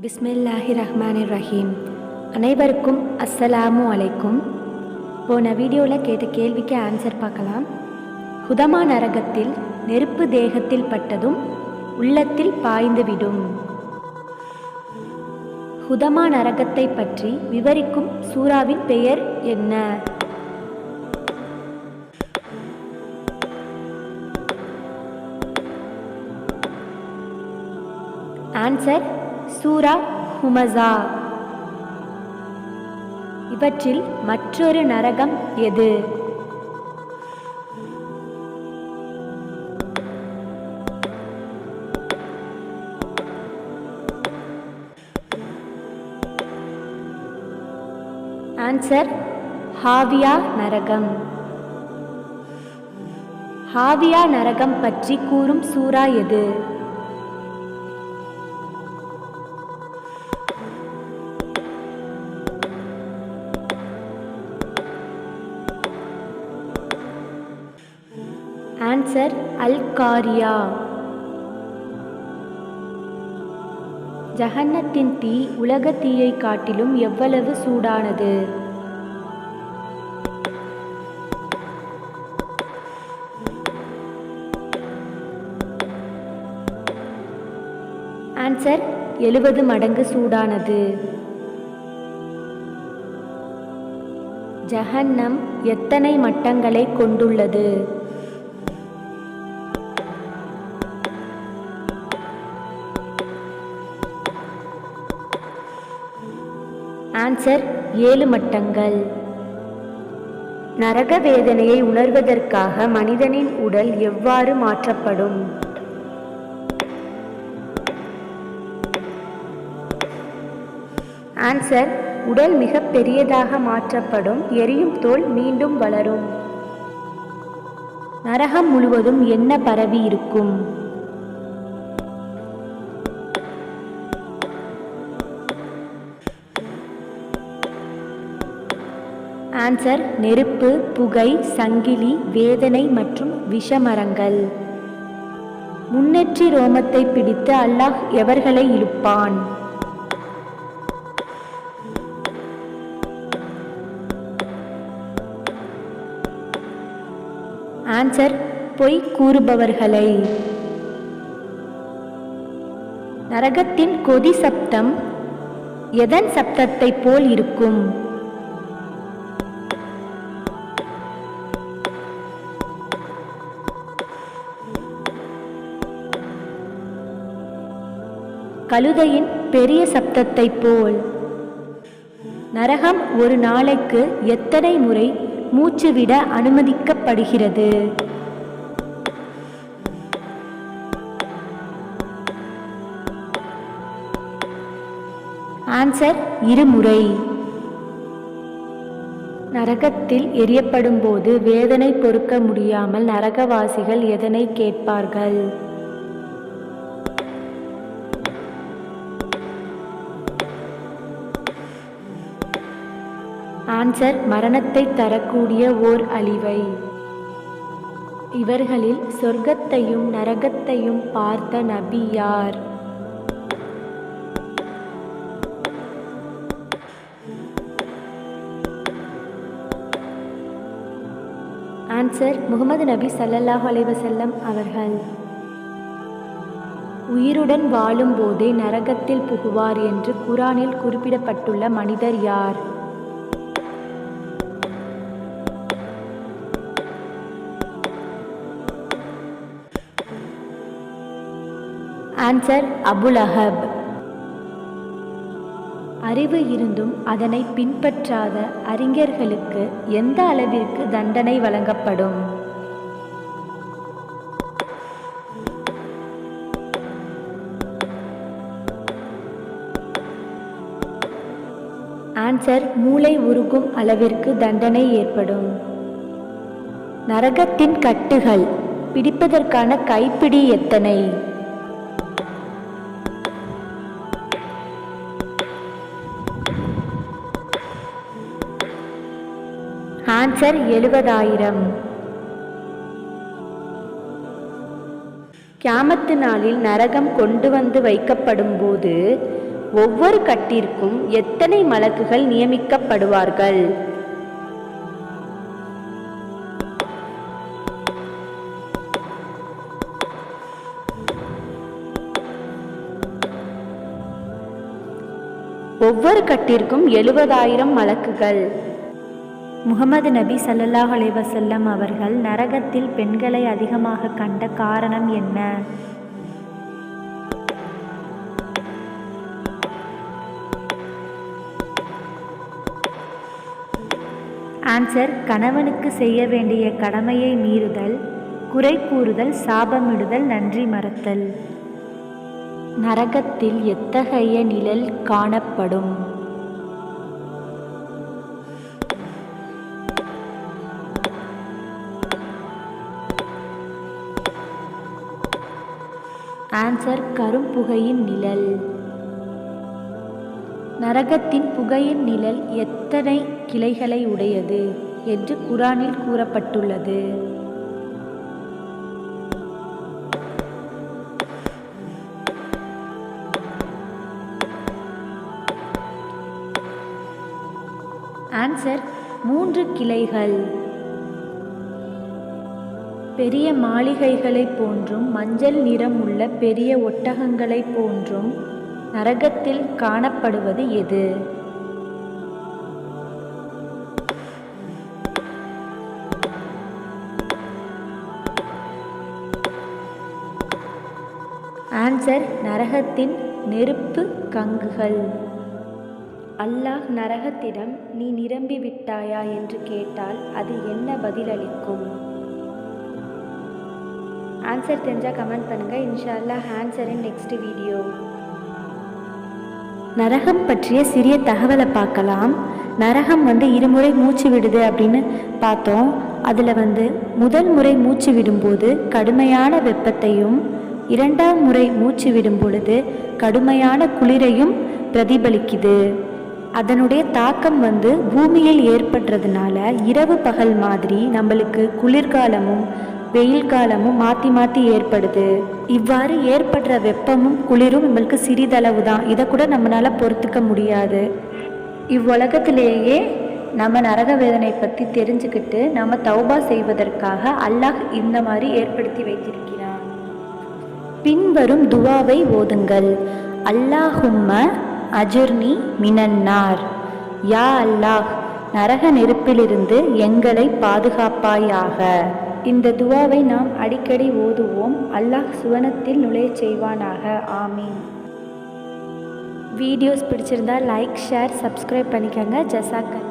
பிஸ்மில்லாஹி ரஹ்மான் ரஹீம் அனைவருக்கும் அஸ்ஸலாமு அலைக்கும். போன வீடியோவில் கேட்ட கேள்விக்கு ஆன்சர் பார்க்கலாம். ஹுதமா நரகத்தில் நெருப்பு தேகத்தில் பட்டதும் உள்ளத்தில் பாய்ந்துவிடும் ஹுதமா நரகத்தை பற்றி விவரிக்கும் சூறாவின் பெயர் என்ன? ஆன்சர் சூரா ஹுமசா இவற்றில் மற்றொரு நரகம் எது? ஆன்சர் ஹாவியா நரகம். ஹாவியா நரகம் பற்றி கூறும் சூரா எது? ஆன்சர் அல் காரியா ஜஹன்னத்தின் தீ உலக தீயை காட்டிலும் எவ்வளவு சூடானது? ஆன்சர் எழுபது மடங்கு சூடானது. ஜஹன்னம் எத்தனை மட்டங்களை கொண்டுள்ளது? ஆன்சர் ஏழு மட்டங்கள். நரக வேதனையை உணர்வதற்காக மனிதனின் உடல் எவ்வாறு மாற்றப்படும்? ஆன்சர் உடல் மிக பெரியதாக மாற்றப்படும் எரியும் தோல் மீண்டும் வளரும். நரகம் முழுவதும் என்ன பரவி இருக்கும்? ஆன்சர் நெருப்பு புகை சங்கிலி வேதனை மற்றும் விஷமரங்கள். முன்னேற்றி ரோமத்தை பிடித்து அல்லாஹ் எவர்களை இழுப்பான்? ஆன்சர் பொய் கூறுபவர்களை. நரகத்தின் கொதி சப்தம் எதன் சப்தத்தை போல் இருக்கும்? கழுதையின் பெரிய சப்தத்தைப் போல். நரகம் ஒரு நாளைக்கு எத்தனை முறை மூச்சுவிட அனுமதிக்கப்படுகிறது? ஆன்சர் இருமுறை. நரகத்தில் எரியப்படும் போது வேதனை பொறுக்க முடியாமல் நரகவாசிகள் எதனை கேட்பார்கள்? ஆன்சர் மரணத்தை தரக்கூடிய ஓர் அழிவை. இவர்களில் சொர்க்கத்தையும் நரகத்தையும் பார்த்த நபி யார்? ஆன்சர் முகமது நபி சல்லல்லாஹு அலைவசல்லம் அவர்கள். உயிருடன் வாழும் போதே நரகத்தில் புகுவார் என்று குரானில் குறிப்பிடப்பட்டுள்ள மனிதர் யார்? ஆன்சர் அபுலஹப் அறிவு இருந்தும் அதனை பின்பற்றாத அறிஞர்களுக்கு எந்த அளவிற்கு தண்டனை வழங்கப்படும்? ஆன்சர் மூளை உருகும் அளவிற்கு தண்டனை ஏற்படும். நரகத்தின் கட்டுகள் பிடிப்பதற்கான கைப்பிடி எத்தனை? ஆன்சர் எழுபதாயிரம். கியாமத்து நாளில் நரகம் கொண்டு வந்து வைக்கப்படும் போது ஒவ்வொரு கட்டிற்கும் எத்தனை மலக்குகள் நியமிக்கப்படுவார்கள்? ஒவ்வொரு கட்டிற்கும் எழுபதாயிரம் மலக்குகள். முகமது நபி சல்லல்லாஹ் அலைவசல்லம் அவர்கள் நரகத்தில் பெண்களை அதிகமாக கண்ட காரணம் என்ன? ஆன்சர் கணவனுக்கு செய்ய வேண்டிய கடமையை மீறுதல் குறை கூறுதல் சாபமிடுதல் நன்றி மறத்தல். நரகத்தில் எத்தகைய நிழல் காணப்படும்? ஆன்சர் கரும்புகையின் நிழல். நரகத்தின் புகையின் நிழல் எத்தனை கிளைகளை உடையது என்று குரானில் கூறப்பட்டுள்ளது. ஆன்சர் மூன்று கிளைகள். பெரிய மாளிகைகளைப் போன்றும் மஞ்சள் நிறம் உள்ள பெரிய ஒட்டகங்களைப் போன்றும் நரகத்தில் காணப்படுவது எது? ஆன்சர் நரகத்தின் நெருப்பு கங்குகள். அல்லாஹ் நரகத்திடம் நீ நிரம்பி விட்டாயா என்று கேட்டால் அது என்ன பதிலளிக்கும்? ஆன்சர் தெரிஞ்சால் கமெண்ட் பண்ணுங்கள் இன்ஷால்லா ஆன்சர் இன் நெக்ஸ்ட் வீடியோ நரகம் பற்றிய சிறிய தகவலை பார்க்கலாம். நரகம் வந்து இருமுறை மூச்சு விடுது அப்படின்னு பார்த்தோம். அதில் வந்து முதல் முறை மூச்சு விடும்போது கடுமையான வெப்பத்தையும் இரண்டாம் முறை மூச்சு விடும் பொழுது கடுமையான குளிரையும் பிரதிபலிக்குது. அதனுடைய தாக்கம் வந்து பூமியில் ஏற்படுறதுனால இரவு பகல் மாதிரி நம்மளுக்கு குளிர்காலமும் வெயில் காலமும் மாற்றி மாற்றி ஏற்படுது. இவ்வாறு ஏற்படுற வெப்பமும் குளிரும் நம்மளுக்கு சிறிதளவு தான் இதை கூட நம்மளால் பொறுத்துக்க முடியாது. இவ்வுலகத்திலேயே நம்ம நரக வேதனை பற்றி தெரிஞ்சுக்கிட்டு நம்ம தௌபா செய்வதற்காக அல்லாஹ் இந்த மாதிரி ஏற்படுத்தி வைத்திருக்கிறான். பின்வரும் துவாவை ஓதுங்கள். அல்லாஹும்ம அஜர்னி மினன்னார். யா அல்லாஹ் நரக நெருப்பிலிருந்து எங்களை பாதுகாப்பாயாக. இந்த துவாவை நாம் அடிக்கடி ஓதுவோம். அல்லாஹ் சுவனத்தில் நுழையச் செய்வானாக. ஆமீன். வீடியோஸ் பிடிச்சிருந்தா லைக் ஷேர் சப்ஸ்கிரைப் பண்ணிக்கோங்க. ஜசாக்கல்லா